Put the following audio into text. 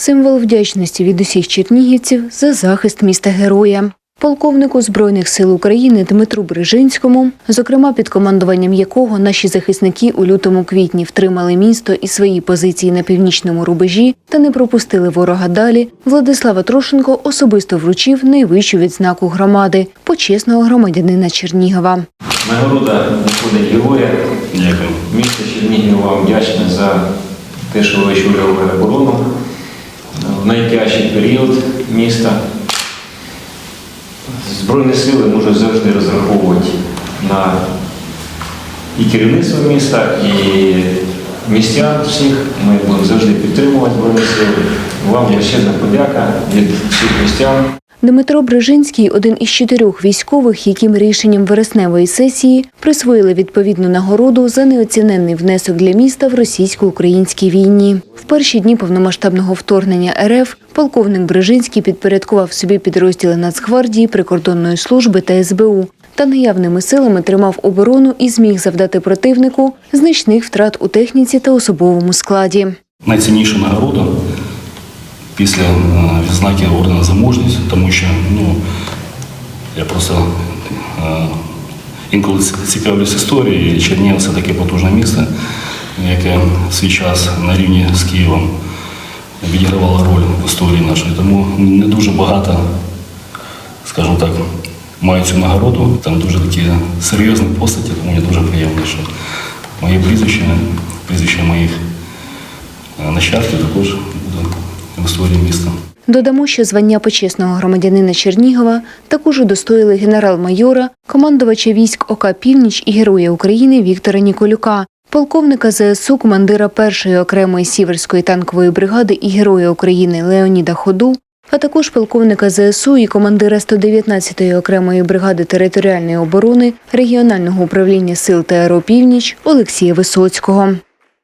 символ вдячності від усіх чернігівців за захист міста героя. Полковнику Збройних сил України Дмитру Брижинському, зокрема під командуванням якого наші захисники у лютому-квітні втримали місто і свої позиції на північному рубежі та не пропустили ворога далі, Владислава Трошенко особисто вручив найвищу відзнаку громади почесного громадянина Чернігова. Нагорода виходить героя. Дякую. Місто Чернігів вам вдячне за те, що ви очолювали оборону в найтяжчий період міста. Збройні сили можуть завжди розраховувати на і керівництво міста, і містян всіх. Ми будемо завжди підтримувати Збройні сили. Вам величезна подяка від всіх містян. Дмитро Брижинський один із чотирьох військових, яким рішенням вересневої сесії присвоїли відповідну нагороду за неоціненний внесок для міста в російсько-українській війні. В перші дні повномасштабного вторгнення РФ полковник Брижинський підпорядкував собі підрозділи Нацгвардії, прикордонної служби та СБУ. Та наявними силами тримав оборону і зміг завдати противнику значних втрат у техніці та особовому складі. Найцінніша нагорода після е, відзнаки ордена за мужність, тому що ну, я просто е, інколи цікавлюсь історією, Чернігів це таке потужне місто, яке в свій час на рівні з Києвом відігравало роль в історії нашої. Тому не дуже багато, скажімо так, мають цю нагороду. Там дуже такі серйозні постаті, тому мені дуже приємно, що моє прізвище, прізвище моїх е, нащадків також історії міста. Додамо, що звання почесного громадянина Чернігова також удостоїли генерал-майора, командувача військ ОК Північ і Героя України Віктора Ніколюка, полковника ЗСУ, командира першої окремої сіверської танкової бригади і Героя України Леоніда Ходу, а також полковника ЗСУ і командира 119-ї окремої бригади територіальної оборони регіонального управління сил ТРО Північ Олексія Висоцького.